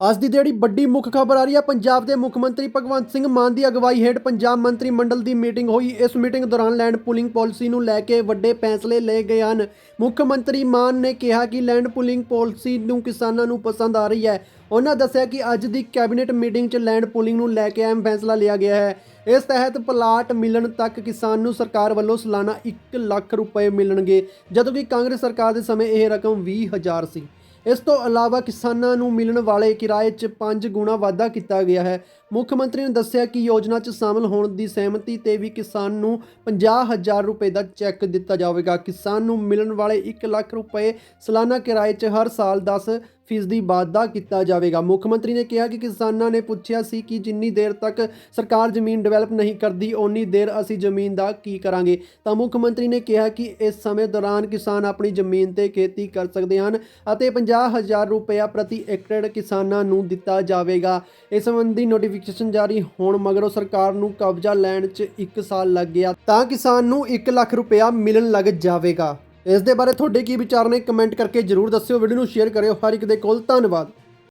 ਅੱਜ ਦੀ ਜਿਹੜੀ ਵੱਡੀ ਮੁੱਖ ਖਬਰ ਆ ਰਹੀ ਹੈ ਪੰਜਾਬ ਦੇ ਮੁੱਖ ਮੰਤਰੀ ਭਗਵੰਤ ਸਿੰਘ ਮਾਨ ਦੀ ਅਗਵਾਈ ਹੇਠ ਪੰਜਾਬ ਮੰਤਰੀ ਮੰਡਲ ਦੀ ਮੀਟਿੰਗ ਹੋਈ। ਇਸ ਮੀਟਿੰਗ ਦੌਰਾਨ ਲੈਂਡ ਪੂਲਿੰਗ ਪਾਲਿਸੀ ਨੂੰ ਲੈ ਕੇ ਵੱਡੇ ਫੈਸਲੇ ਲਏ ਗਏ ਹਨ। ਮੁੱਖ ਮੰਤਰੀ ਮਾਨ ਨੇ ਕਿਹਾ ਕਿ ਲੈਂਡ ਪੂਲਿੰਗ ਪਾਲਿਸੀ ਨੂੰ ਕਿਸਾਨਾਂ ਨੂੰ ਪਸੰਦ ਆ ਰਹੀ ਹੈ। ਉਹਨਾਂ ਦੱਸਿਆ ਕਿ ਅੱਜ ਦੀ ਕੈਬਨਿਟ ਮੀਟਿੰਗ 'ਚ ਲੈਂਡ ਪੂਲਿੰਗ ਨੂੰ ਲੈ ਕੇ ਅਹਿਮ ਫੈਸਲਾ ਲਿਆ ਗਿਆ ਹੈ। ਇਸ ਤਹਿਤ ਪਲਾਟ ਮਿਲਣ ਤੱਕ ਕਿਸਾਨ ਨੂੰ ਸਰਕਾਰ ਵੱਲੋਂ ਸਾਲਾਨਾ 1 ਲੱਖ ਰੁਪਏ ਮਿਲਣਗੇ, ਜਦੋਂ ਕਿ ਕਾਂਗਰਸ ਸਰਕਾਰ ਦੇ ਸਮੇਂ ਇਹ ਰਕਮ 20000 ਸੀ। ਇਸ ਤੋਂ ਇਲਾਵਾ ਕਿਸਾਨਾਂ ਨੂੰ ਮਿਲਣ ਵਾਲੇ ਕਿਰਾਏ 'ਚ 5 ਗੁਣਾ ਵਾਧਾ ਕੀਤਾ ਗਿਆ ਹੈ। ਮੁੱਖ ਮੰਤਰੀ ਨੇ ਦੱਸਿਆ ਕਿ ਯੋਜਨਾ 'ਚ ਸ਼ਾਮਲ ਹੋਣ ਦੀ ਸਹਿਮਤੀ ਤੇ ਵੀ ਕਿਸਾਨ ਨੂੰ 50000 ਰੁਪਏ ਦਾ ਚੈੱਕ ਦਿੱਤਾ ਜਾਵੇਗਾ। ਕਿਸਾਨ ਨੂੰ ਮਿਲਣ ਵਾਲੇ 1 ਲੱਖ ਰੁਪਏ ਸਾਲਾਨਾ ਕਿਰਾਏ 'ਚ ਹਰ ਸਾਲ 10 ਫੀਸਦੀ ਵਾਧਾ ਕੀਤਾ ਜਾਵੇਗਾ। ਮੁੱਖ ਮੰਤਰੀ ਨੇ ਕਿਹਾ ਕਿ ਕਿਸਾਨਾਂ ਨੇ ਪੁੱਛਿਆ ਸੀ ਕਿ ਜਿੰਨੀ ਦੇਰ ਤੱਕ ਸਰਕਾਰ ਜ਼ਮੀਨ ਡਿਵੈਲਪ ਨਹੀਂ ਕਰਦੀ, ਓਨੀ ਦੇਰ ਅਸੀਂ ਜ਼ਮੀਨ ਦਾ ਕੀ ਕਰਾਂਗੇ। ਤਾਂ ਮੁੱਖ ਮੰਤਰੀ ਨੇ ਕਿਹਾ ਕਿ ਇਸ ਸਮੇਂ ਦੌਰਾਨ ਕਿਸਾਨ ਆਪਣੀ ਜ਼ਮੀਨ ਤੇ ਖੇਤੀ ਕਰ ਸਕਦੇ ਹਨ ਅਤੇ 50000 ਰੁਪਇਆ ਪ੍ਰਤੀ ਏਕੜ ਕਿਸਾਨਾਂ ਨੂੰ ਦਿੱਤਾ ਜਾਵੇਗਾ। ਇਸ ਸੰਬੰਧੀ ਨੋਟੀਫਿਕੇਸ਼ਨ ਜਾਰੀ ਹੋਣ ਮਗਰੋਂ ਸਰਕਾਰ ਨੂੰ ਕਬਜ਼ਾ ਲੈਣ 'ਚ 1 ਸਾਲ ਲੱਗ ਗਿਆ। ਤਾਂ ਕਿਸਾਨ ਨੂੰ 1 ਲੱਖ ਰੁਪਇਆ ਮਿਲਣ ਲੱਗ ਜਾਵੇਗਾ। ਇਸ ਦੇ ਬਾਰੇ ਤੁਹਾਡੇ ਕੀ ਵਿਚਾਰ ਨੇ? ਕਮੈਂਟ ਕਰਕੇ ਜਰੂਰ ਦੱਸਿਓ। ਵੀਡੀਓ ਨੂੰ ਸ਼ੇਅਰ ਕਰਿਓ। ਹਰ ਇੱਕ ਦੇ ਕੋਲ ਧੰਨਵਾਦ।